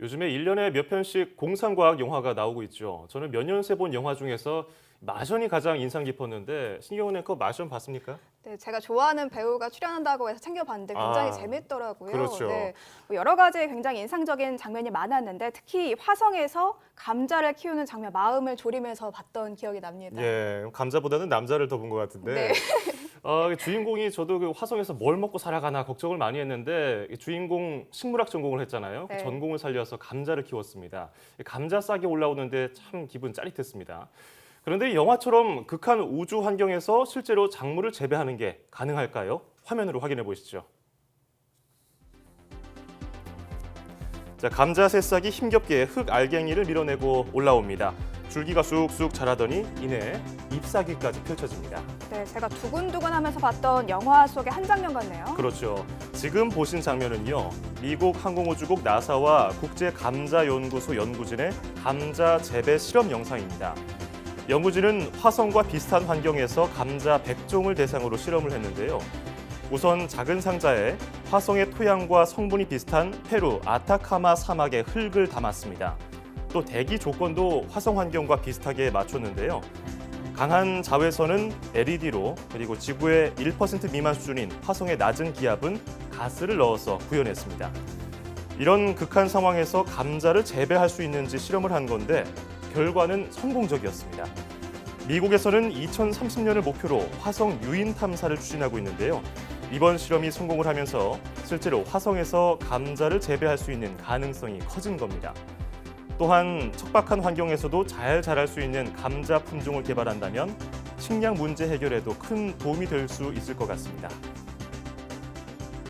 요즘에 1년에 몇 편씩 공상과학 영화가 나오고 있죠. 저는 몇 년 새 본 영화 중에서 마션이 가장 인상 깊었는데 신경은 앵커 마션 봤습니까? 네, 제가 좋아하는 배우가 출연한다고 해서 챙겨봤는데 굉장히 아, 재밌더라고요. 그렇죠. 네, 뭐 여러 가지 굉장히 인상적인 장면이 많았는데 특히 화성에서 감자를 키우는 장면 마음을 졸이면서 봤던 기억이 납니다. 예, 감자보다는 남자를 더 본 것 같은데. 네. 어, 주인공이 저도 그 화성에서 뭘 먹고 살아가나 걱정을 많이 했는데 이 주인공 식물학 전공을 했잖아요. 그 네. 전공을 살려서 감자를 키웠습니다. 이 감자 싹이 올라오는데 참 기분 짜릿했습니다. 그런데 이 영화처럼 극한 우주 환경에서 실제로 작물을 재배하는 게 가능할까요? 화면으로 확인해 보시죠. 자, 감자 새싹이 힘겹게 흙 알갱이를 밀어내고 올라옵니다. 줄기가 쑥쑥 자라더니 이내 잎사귀까지 펼쳐집니다. 네, 제가 두근두근하면서 봤던 영화 속의 한 장면 같네요. 그렇죠. 지금 보신 장면은요. 미국 항공우주국 나사와 국제감자연구소 연구진의 감자 재배 실험 영상입니다. 연구진은 화성과 비슷한 환경에서 감자 100종을 대상으로 실험을 했는데요. 우선 작은 상자에 화성의 토양과 성분이 비슷한 페루 아타카마 사막의 흙을 담았습니다. 또 대기 조건도 화성 환경과 비슷하게 맞췄는데요. 강한 자외선은 LED로 그리고 지구의 1% 미만 수준인 화성의 낮은 기압은 가스를 넣어서 구현했습니다. 이런 극한 상황에서 감자를 재배할 수 있는지 실험을 한 건데 결과는 성공적이었습니다. 미국에서는 2030년을 목표로 화성 유인 탐사를 추진하고 있는데요. 이번 실험이 성공을 하면서 실제로 화성에서 감자를 재배할 수 있는 가능성이 커진 겁니다. 또한 척박한 환경에서도 잘 자랄 수 있는 감자 품종을 개발한다면 식량 문제 해결에도 큰 도움이 될 수 있을 것 같습니다.